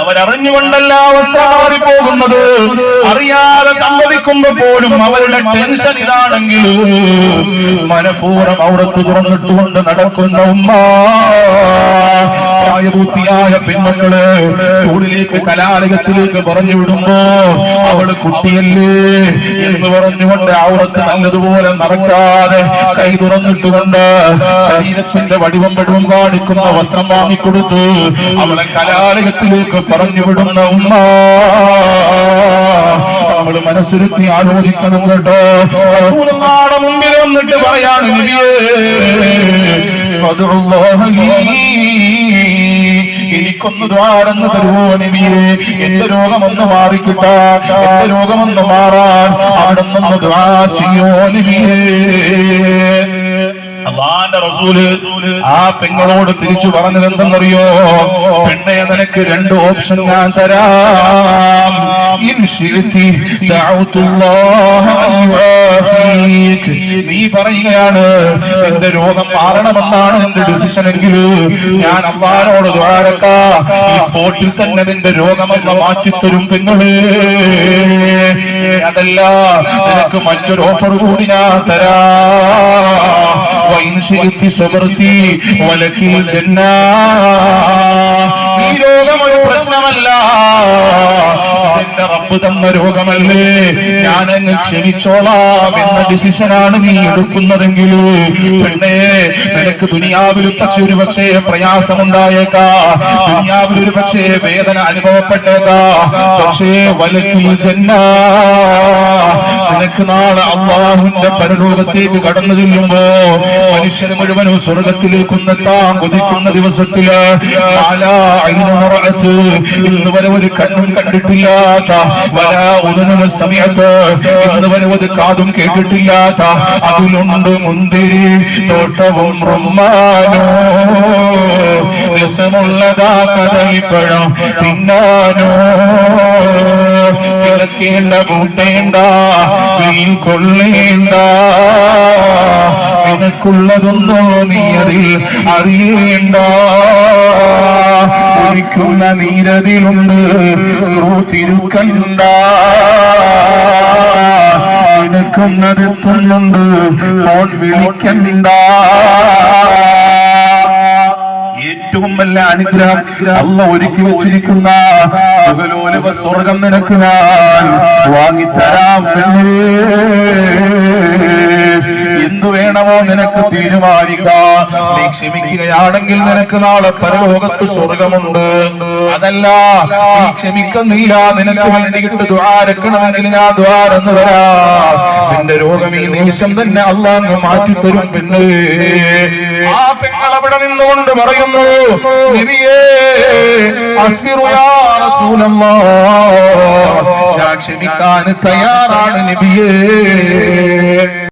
അവരറിഞ്ഞുകൊണ്ടല്ല അവസ്ഥ മാറിപ്പോകുന്നത്. അറിയാതെ സംഭവിക്കുമ്പോ പോലും അവരുടെ ടെൻഷൻ ഇതാണെങ്കിൽ മനഃപൂർവം അവിടത്ത് തുറന്നിട്ടുകൊണ്ട് നടക്കുന്ന ഉമ്മ. പ്രായപൂർത്തിയായ പെൺമക്കൾ സ്കൂളിലേക്ക് കലാലയത്തിലേക്ക് പറഞ്ഞു വിടുമ്പോ അവൾ കുട്ടിയല്ലേ എന്ന് പറഞ്ഞുകൊണ്ട് അവിടത്ത് നല്ലതുപോലെ നടക്കാതെ കൈ തുറന്നിട്ടുകൊണ്ട് ശരീരത്തിന്റെ വടിവം വെടിവം കാണിക്കുന്ന വസ്ത്രം വാങ്ങിക്കൊടുത്ത് അവളെ കലാലയത്തിലേക്ക് പറഞ്ഞു വിടുന്ന ഉമ്മ നമ്മൾ മനസ്സിരുത്തി ആലോചിക്കണം കേട്ടോ റസൂലുള്ളാഹിയുടെ മുമ്പിൽ വന്നിട്ട് പറയാണ്. എനിക്കൊന്ന് ദ്വാരന്ന് തരുമോ നബിയേ എന്റെ രോഗമൊന്ന് മാറിക്കിട്ട. എന്റെ രോഗമൊന്ന് മാറാൻ അവിടെ നിന്ന് ദ്വാ ചെയ്യോ നബിയേ അള്ളാന്റെ റസൂൽ ആ പെങ്ങളോട് തിരിച്ചു പറഞ്ഞത് എന്തെന്നറിയോ പെണ്ണെ നിനക്ക് രണ്ട് ഓപ്ഷൻ ഞാൻ തരാം. നീ പറയുകയാണ് എന്റെ രോഗം മാറണമെന്നാണ് എന്റെ ഡിസിഷൻ എങ്കിൽ ഞാൻ അള്ളാനോട് ദ്വാരക്ക ഈ സ്പോട്ടിൽ തന്നെ നിന്റെ രോഗമെന്ന് മാറ്റിത്തരും പെങ്ങൾ. അതല്ല നിനക്ക് മറ്റൊരു ഓഫർ കൂടി ഞാൻ തരാം. وإن شئت صبرت ولك الجنة തന്ന രോഗമല്ലേ ഞാൻ അങ്ങ് എന്ന ഡിസിഷനാണ് നീ എടുക്കുന്നതെങ്കിൽ പെണ്ണേ നിനക്ക് ദുനിയാവിൽ പക്ഷെ ഒരു പക്ഷേ പ്രയാസമുണ്ടായേക്കാ. ദുനിയാവിൽ ഒരു പക്ഷേ വേദന അനുഭവപ്പെട്ടേക്കാ. പക്ഷേ വലക്കി ജന്ന. നിനക്ക് നാളെ അള്ളാഹുവിന്റെ പരലോകത്തേക്ക് കടന്നു ചെല്ലുമ്പോ മനുഷ്യൻ മുഴുവനും സ്വർഗത്തിലേക്ക് എത്താൻ കൊതിക്കുന്ന ദിവസത്തിൽ ഇന്ന് വരെ ഒരു കണ്ണും കണ്ടിട്ടില്ലാത്ത സമയത്ത്. ഇന്ന് വരെ ഒരു കാതും കേട്ടിട്ടില്ലാത്ത അതിലുണ്ട് മുന്തിരി തോട്ടവും റുമ്മാനോ. രസമുള്ളതാ കഥയിപ്പഴം തിന്നാനോ. കിടക്കേണ്ട കൂട്ടേണ്ട വെയിൽ കൊള്ളേണ്ട. നിനക്കുള്ളതൊന്നോ നീ അതിൽ അറിയേണ്ട. ഒലിക്കുന്ന നീരതിലുണ്ട് സ്ക്രൂ തിരുക്കണ്ട. നിനക്കുന്നതെത്തുന്നുണ്ട് ഫോൺ വിളിക്കണ്ട. ഏറ്റവും വല്ല അനുഗ്രഹം അല്ല ഒരുക്കി വെച്ചിരിക്കുന്ന സ്വർഗം നിനക്ക് ഞാൻ വാങ്ങിത്തരാം പെണ്ണേ. നിനക്ക് തീരുമാനിക്കാം. നീ ക്ഷമിക്കുകയാണെങ്കിൽ നിനക്ക് നാളെ പരലോകത്ത് സ്വർഗമുണ്ട്. അതല്ല നീ ക്ഷമിക്കുന്നില്ല. നിനക്ക് വേണ്ടിയിട്ട് ദ്വാരക്കണമെങ്കിൽ ഞാൻ ദ്വാരന്ന് വരാ നിന്റെ രോഗം ഈ നിമിഷം തന്നെ അള്ളാഹ് മാറ്റിത്തരും പെണ്ണ് ആ പെങ്ങൾ അവിടെ നിന്നുകൊണ്ട് പറയുന്നു ഞാൻ ക്ഷമിക്കാൻ തയ്യാറാണ് നബിയേ.